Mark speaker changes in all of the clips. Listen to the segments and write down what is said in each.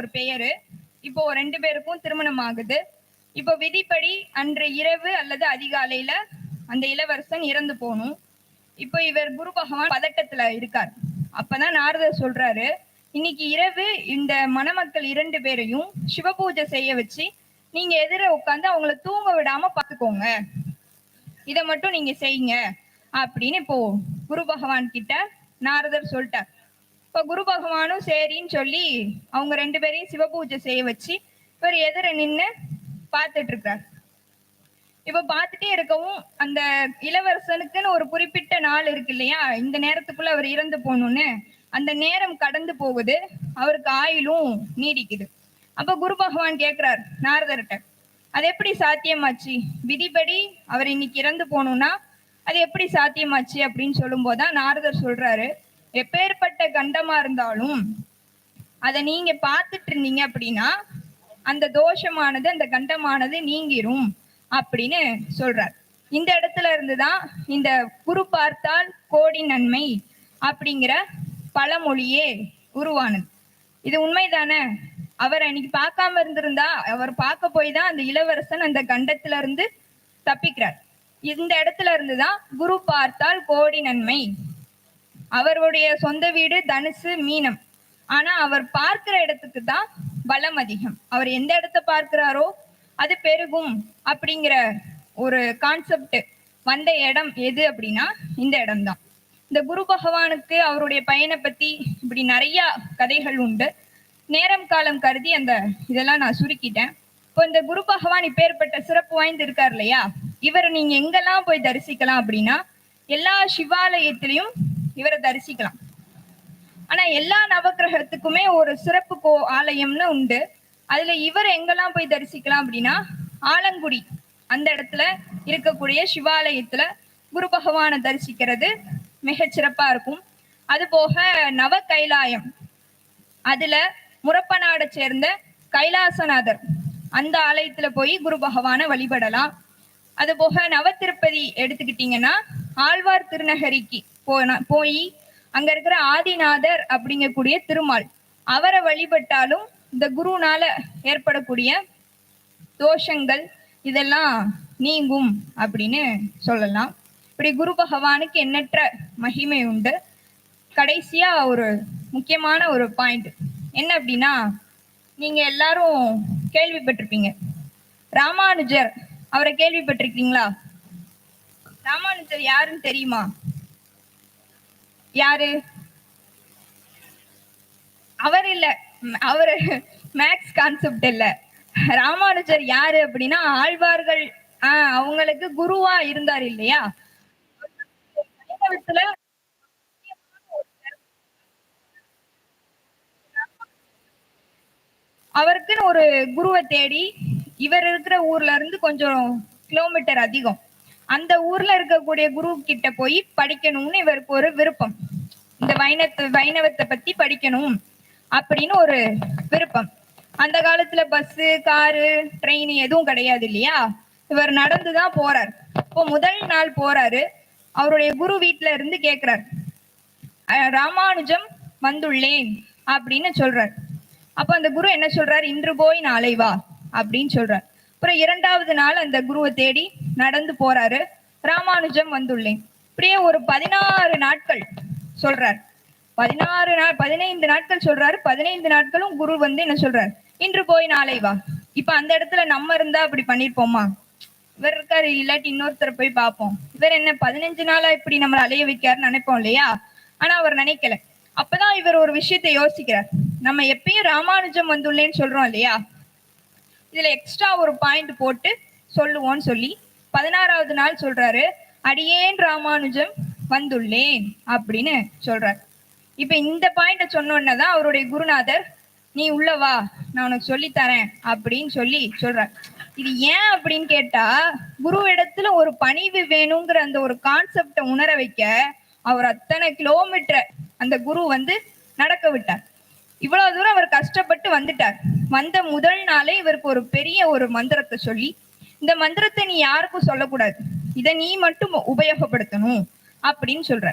Speaker 1: ஒரு பெயரு. இப்போ ரெண்டு பேருக்கும் திருமணம் ஆகுது. இப்போ விதிப்படி அன்று இரவு அல்லது அதிகாலையில அந்த இளவரசன் இறந்து போகணும். இப்போ இவர் குரு பகவான் பதட்டத்துல இருக்கார். அப்பதான் நாரதர் சொல்றாரு இன்னைக்கு இரவு இந்த மணமக்கள் இரண்டு பேரையும் சிவபூஜை செய்ய வச்சு நீங்க எதிர உட்காந்து அவங்கள தூங்க விடாம பாத்துக்கோங்க இதை மட்டும் நீங்க செய்யுங்க. அப்படின்னு இப்போ குரு பகவான் கிட்ட நாரதர் சொல்லிட்டார். இப்ப குரு பகவானும் சரின்னு சொல்லி அவங்க ரெண்டு பேரையும் சிவபூஜை செய்ய வச்சு இவர் எதிர நின்று பார்த்துட்டு இருக்கார் இப்ப பார்த்துட்டே இருக்கவும் அந்த இளவரசனுக்குன்னு ஒரு குறிப்பிட்ட நாள் இருக்கு இல்லையா? இந்த நேரத்துக்குள்ள அவர் இறந்து போகணும்னு அந்த நேரம் கடந்து போகுது. அவருக்கு ஆயுளும் நீடிக்குது. அப்ப குரு பகவான் கேக்குறார் நாரதர்கிட்ட அது எப்படி சாத்தியமாச்சு? விதிப்படி அவர் இன்னைக்கு இறந்து போகணும்னா அது எப்படி சாத்தியமாச்சு? அப்படின்னு சொல்லும் போதுதான் நாரதர் சொல்றாரு. எப்பேற்பட்ட கண்டமா இருந்தாலும் அதை நீங்க பார்த்துட்டு இருந்தீங்க அப்படின்னா அந்த தோஷமானது அந்த கண்டமானது நீங்கிரும் அப்படின்னு சொல்றார். இந்த இடத்துல இருந்துதான் இந்த குரு பார்த்தால் கோடி நன்மை அப்படிங்கிற பழமொழியே உருவானது. இது உண்மைதானே? அவர் அன்னைக்கு பார்க்காம இருந்திருந்தா அவர் பார்க்க போய் தான் அந்த இளவரசன் அந்த கண்டத்துல இருந்து தப்பிக்கிறார். இந்த இடத்துல இருந்துதான் குரு பார்த்தால் கோடி நன்மை அவருடைய சொந்த வீடு தனுசு மீனம். ஆனா அவர் பார்க்கிற இடத்துக்கு தான் பலம் அதிகம். அவர் எந்த இடத்த பார்க்கிறாரோ அது பெருகும் அப்படிங்கிற ஒரு கான்செப்ட் வந்த இடம் எது அப்படின்னா இந்த இடம்தான். இந்த குரு பகவானுக்கு அவருடைய பயனை பத்தி இப்படி நிறைய கதைகள் உண்டு. நேரம் காலம் கருதி அந்த இதெல்லாம் நான் சுருக்கிட்டேன். இப்போ இந்த குரு பகவான் இப்பேற்பட்ட சிறப்பு வாய்ந்து இருக்கார் இல்லையா? இவர் நீங்க எங்கெல்லாம் போய் தரிசிக்கலாம் அப்படின்னா எல்லா சிவாலயத்திலையும் இவரை தரிசிக்கலாம். ஆனா எல்லா நவக்கிரகத்துக்குமே ஒரு சிறப்பு கோ ஆலயம்னு உண்டு. அதுல இவர் எங்கெல்லாம் போய் தரிசிக்கலாம் அப்படின்னா ஆலங்குடி அந்த இடத்துல இருக்கக்கூடிய சிவாலயத்துல குரு பகவானை தரிசிக்கிறது மிக சிறப்பா இருக்கும். அது போக நவ கைலாயம் அதுல முரப்பநாடை சேர்ந்த கைலாசநாதர் அந்த ஆலயத்துல போய் குரு பகவானை வழிபடலாம். அது போக நவ திருப்பதி எடுத்துக்கிட்டீங்கன்னா ஆழ்வார் திருநகரிக்கு போனா போய் அங்க இருக்கிற ஆதிநாதர் அப்படிங்கக்கூடிய திருமால் அவரை வழிபட்டாலும் இந்த குருனால ஏற்படக்கூடிய தோஷங்கள் இதெல்லாம் நீங்கும் அப்படின்னு சொல்லலாம். இப்படி குரு பகவானுக்கு எண்ணற்ற மகிமை உண்டு. கடைசியா ஒரு முக்கியமான ஒரு பாயிண்ட் என்ன அப்படின்னா நீங்க எல்லாரும் கேள்விப்பட்டிருப்பீங்க. ராமானுஜர் அவரை கேள்விப்பட்டிருக்கீங்களா? ராமானுஜர் யாருன்னு தெரியுமா? யாரு? அவர் இல்ல. அவர் மேக்ஸ் கான்செப்ட் இல்ல. ராமானுஜர் யாரு அப்படின்னா ஆழ்வார்கள் ஆஹ் அவங்களுக்கு குருவா இருந்தார் இல்லையா? அவருக்குன்னு ஒரு குருவை தேடி இவர் இருக்கிற ஊர்ல இருந்து கொஞ்சம் கிலோமீட்டர் அதிகம். அந்த ஊர்ல இருக்கக்கூடிய குரு கிட்ட போய் படிக்கணும்னு இவருக்கு ஒரு விருப்பம். இந்த வைணத்தை வைணவத்தை பத்தி படிக்கணும் அப்படின்னு ஒரு விருப்பம். அந்த காலத்துல பஸ் காரு ட்ரெயின் எதுவும் கிடையாது இல்லையா? இவர் நடந்துதான் போறார். இப்போ முதல் நாள் போறாரு. அவருடைய குரு வீட்டுல இருந்து கேக்குறார். ராமானுஜம் வந்துள்ளேன் அப்படின்னு சொல்றார். அப்ப அந்த குரு என்ன சொல்றார்? இன்று போய் நாளை வா அப்படின்னு சொல்றார். அப்புறம் இரண்டாவது நாள் அந்த குருவை தேடி நடந்து போறாரு. ராமானுஜம் வந்துள்ளேன் இப்படியே ஒரு பதினாறு நாட்கள் சொல்றார். பதினாறு நாள் பதினைந்து நாட்கள் சொல்றாரு. பதினைந்து நாட்களும் குரு வந்து என்ன சொல்றாரு? இன்று போய் நாளை வா. இப்ப அந்த இடத்துல நம்ம இருந்தா அப்படி பண்ணிருப்போமா? இவர் இருக்காரு இல்லாட்டி இன்னொருத்தர் போய் பார்ப்போம். இவர் என்ன பதினஞ்சு நாளா இப்படி நம்மளை அலைய வைக்காருன்னு நினைப்போம் இல்லையா? ஆனா அவர் நினைக்கல. அப்பதான் இவர் ஒரு விஷயத்தை யோசிக்கிறார். நம்ம எப்பயும் ராமானுஜம் வந்துள்ளேன்னு சொல்றோம் இல்லையா? இதுல எக்ஸ்ட்ரா ஒரு பாயிண்ட் போட்டு சொல்லுவோம்னு சொல்லி பதினாறாவது நாள் சொல்றாரு அடியேன் ராமானுஜம் வந்துள்ளேன் அப்படின்னு சொல்றாரு. இப்ப இந்த பாயிண்ட சொன்னோன்னே தான் அவருடைய குருநாதர் நீ உள்ள வா நான் உனக்கு சொல்லி தரேன் அப்படின்னு சொல்லி சொல்றார். இது ஏன் அப்படின்னு கேட்டா குரு இடத்துல ஒரு பணிவு வேணுங்கிற அந்த ஒரு கான்செப்டை உணர வைக்க அவர் அத்தனை கிலோமீட்டர் அந்த குரு வந்து நடக்க விட்டார். இவ்வளவு தூரம் அவர் கஷ்டப்பட்டு வந்துட்டார். வந்த முதல் நாளே இவருக்கு ஒரு பெரிய ஒரு மந்திரத்தை சொல்லி இந்த மந்திரத்தை நீ யாருக்கும் சொல்லக்கூடாது. இதை நீ மட்டும் உபயோகப்படுத்தணும் அப்படின்னு சொல்ற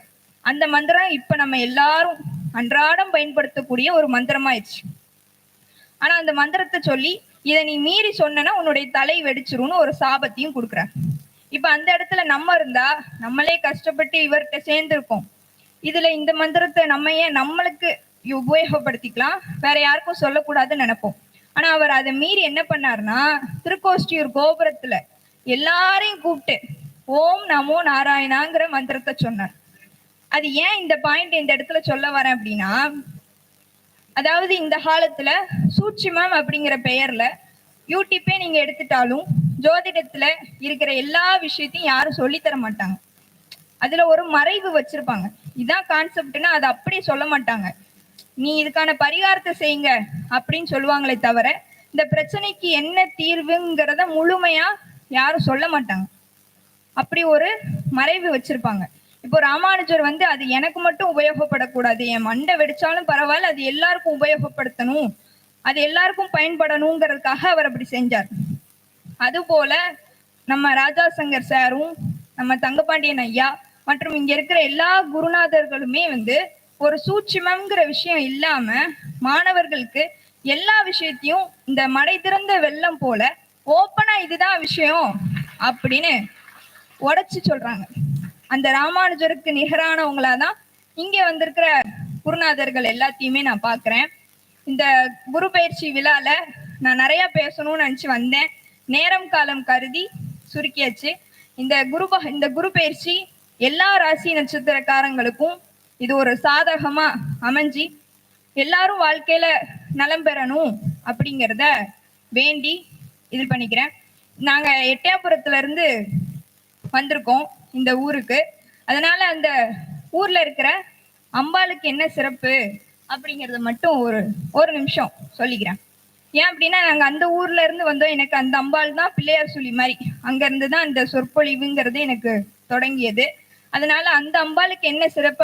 Speaker 1: அந்த மந்திரம் இப்ப நம்ம எல்லாரும் அன்றாடம் பயன்படுத்தக்கூடிய ஒரு மந்திரமாயிடுச்சு. ஆனா அந்த மந்திரத்தை சொல்லி இதை நீ மீறி சொன்னா உன்னுடைய தலை வெடிச்சிரும்னு ஒரு சாபத்தையும் கொடுக்குற இப்ப அந்த இடத்துல நம்ம இருந்தா நம்மளே கஷ்டப்பட்டு இவர்கிட்ட சேர்ந்திருக்கோம் இதுல இந்த மந்திரத்தை நம்ம ஏன் நம்மளுக்கு உபயோகப்படுத்திக்கலாம். வேற யாருக்கும் சொல்லக்கூடாதுன்னு நினைப்போம். ஆனா அவர் அதை மீறி என்ன பண்ணாருன்னா திருக்கோஷ்டியூர் கோபுரத்துல எல்லாரையும் கூப்பிட்டு ஓம் நமோ நாராயணாங்கிற மந்திரத்தை சொன்னார். அது ஏன் இந்த பாயிண்ட் இந்த இடத்துல சொல்ல வரேன் அப்படின்னா அதாவது இந்த காலத்துல சூட்சிமம் அப்படிங்கிற பெயர்ல யூடியூப்பே நீங்க எடுத்துட்டாலும் ஜோதிடத்துல இருக்கிற எல்லா விஷயத்தையும் யாரும் சொல்லித் தர மாட்டாங்க. அதுல ஒரு மறைவு வச்சிருப்பாங்க. இதான் கான்செப்ட்னா அதை அப்படியே சொல்ல மாட்டாங்க. நீ இதுக்கான பரிகாரத்தை செய்யுங்க அப்படின்னு சொல்லுவாங்களே தவிர இந்த பிரச்சனைக்கு என்ன தீர்வுங்கிறத முழுமையா யாரும் சொல்ல மாட்டாங்க. அப்படி ஒரு மறைவு வச்சிருப்பாங்க. இப்போ ராமானுஜர் வந்து அது எனக்கு மட்டும் உபயோகப்படக்கூடாது என் மண்டை வெடிச்சாலும் பரவாயில்ல அது எல்லாருக்கும் உபயோகப்படுத்தணும் அது எல்லாருக்கும் பயன்படணுங்கிறதுக்காக அவர் அப்படி செஞ்சார். அதுபோல நம்ம ராஜா சங்கர் சாரும் நம்ம தங்கபாண்டியன் ஐயா மற்றும் இங்க இருக்கிற எல்லா குருநாதர்களுமே வந்து ஒரு சூட்சிமம்ங்கிற விஷயம் இல்லாம மாணவர்களுக்கு எல்லா விஷயத்தையும் இந்த மடை திறந்த வெள்ளம் போல ஓப்பனா இதுதான் விஷயம் அப்படின்னு உடைச்சு சொல்றாங்க. அந்த ராமானுஜருக்கு நிகரானவங்களா தான் இங்க வந்திருக்கிற குருநாதர்கள் எல்லாத்தையுமே நான் பாக்குறேன். இந்த குரு பயிற்சி விழால நான் நிறைய பேசணும்னு நினைச்சு வந்தேன். நேரம் காலம் கருதி சுருக்கியாச்சு. இந்த குரு இந்த குரு பயிற்சி எல்லா ராசி நட்சத்திரக்காரங்களுக்கும் இது ஒரு சாதகமா அமைஞ்சி எல்லாரும் வாழ்க்கையில நலம் பெறணும் அப்படிங்கிறத வேண்டி இது பண்ணிக்கிறேன். நாங்க எட்டயாபுரத்துல இருந்து வந்திருக்கோம் இந்த ஊருக்கு. அதனால அந்த ஊர்ல இருக்கிற அம்பாளுக்கு என்ன சிறப்பு அப்படிங்கறத மட்டும் ஒரு ஒரு நிமிஷம் சொல்லிக்கிறேன். ஏன் அப்படின்னா நாங்க அந்த ஊர்ல இருந்து வந்தோம். எனக்கு அந்த அம்பாள் தான் பிள்ளையார் சொல்லி மாதிரி. அங்க இருந்து தான் இந்த சொற்பொழிவுங்கிறது எனக்கு தொடங்கியது. அதனால அந்த அம்பாளுக்கு என்ன சிறப்பு